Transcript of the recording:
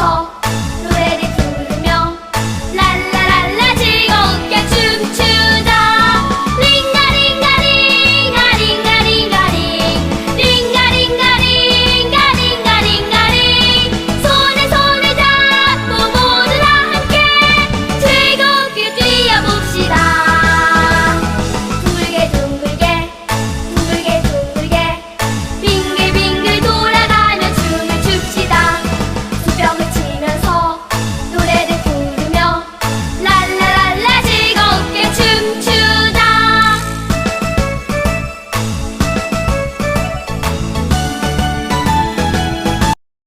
서